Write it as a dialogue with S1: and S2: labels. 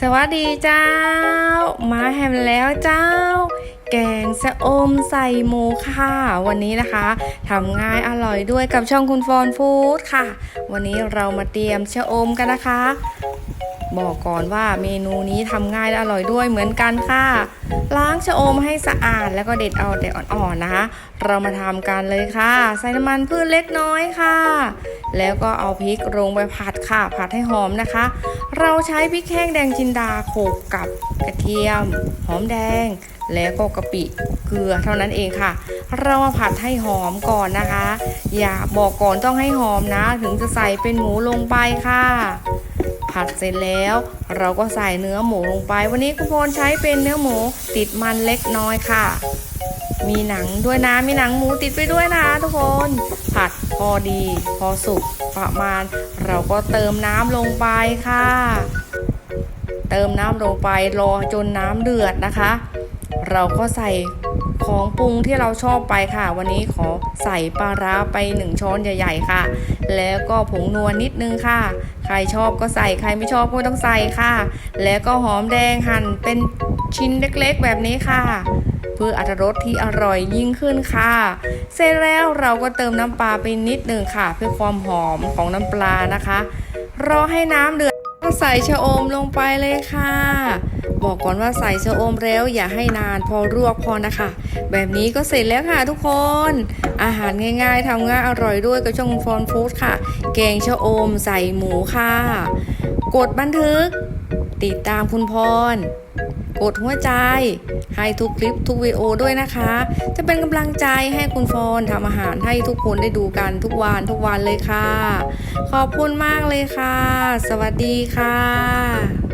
S1: สวัสดีเจ้า มาแฮมแล้วเจ้า แกงสะอมใส่หมูค่ะ วันนี้นะคะทำง่ายอร่อยด้วยกับช่องคุณฟอนฟู้ดค่ะ วันนี้เรามาเตรียมชะอมกันนะคะ บอกก่อนว่าเมนูนี้ทำง่ายและอร่อยด้วยเหมือนกันค่ะ ล้างชะอมให้สะอาดแล้วก็เด็ดเอาแต่อ่อนๆนะคะ เรามาทำกันเลยค่ะ ใส่น้ำมันพืชเล็กน้อยค่ะ แล้วก็เอาพริกลงไปผัดค่ะ ผัดให้หอมนะคะ เราใช้พริกแห้งแดงจินดาโขกกับกระเทียม หอมแดง แล้วก็กะปิเกลือเท่านั้นเองค่ะ เรามาผัดให้หอมก่อนนะคะ อย่าบอกก่อนต้องให้หอมนะ ถึงจะใส่เป็นหมูลงไปค่ะ ผัดเสร็จแล้ว เราก็ใส่เนื้อหมูลงไป วันนี้คุณพลใช้เป็นเนื้อหมูติดมันเล็กน้อยค่ะ มีหนังด้วยนะมีหนังหมูติดไปด้วยนะทุกคน ผัดพอดี พอสุกประมาณ เราก็เติมน้ำลงไปค่ะ เติมน้ำลงไปรอจนน้ำเดือดนะคะ เราก็ใส่ของปรุงที่เราชอบไปค่ะ วันนี้ขอใส่ปลาร้าไปหนึ่งช้อนใหญ่ ๆ ค่ะ แล้วก็ผงนวลนิดนึงค่ะ ใครชอบก็ใส่ใครไม่ชอบก็ไม่ต้องใส่ค่ะ แล้วก็หอมแดงหั่นเป็นชิ้นเล็กๆ แบบนี้ค่ะ เพื่ออรรถรสที่อร่อยยิ่งขึ้นค่ะ เสร็จแล้วเราก็เติมน้ำปลาไปนิดนึงค่ะ เพื่อความหอมของน้ำปลานะคะ รอให้น้ำเดือด ใส่ชะอมลงไปเลยค่ะ บอกก่อนว่าใส่ชะอมแล้วอย่าให้นานพอรวกพอนะคะ แบบนี้ก็เสร็จแล้วค่ะทุกคน อาหารง่ายๆทำง่ายอร่อยด้วยกับช่องฟอนฟู้ดค่ะ แกงชะอมใส่หมูค่ะ กดบันทึก ติดตามคุณพร กดหัวใจ ให้ทุกคลิปทุกวิดีโอด้วยนะคะ จะเป็นกำลังใจให้คุณพอนทำอาหารให้ทุกคนได้ดูกันทุกวันทุกวันเลยค่ะ ขอบคุณมากเลยค่ะ สวัสดีค่ะ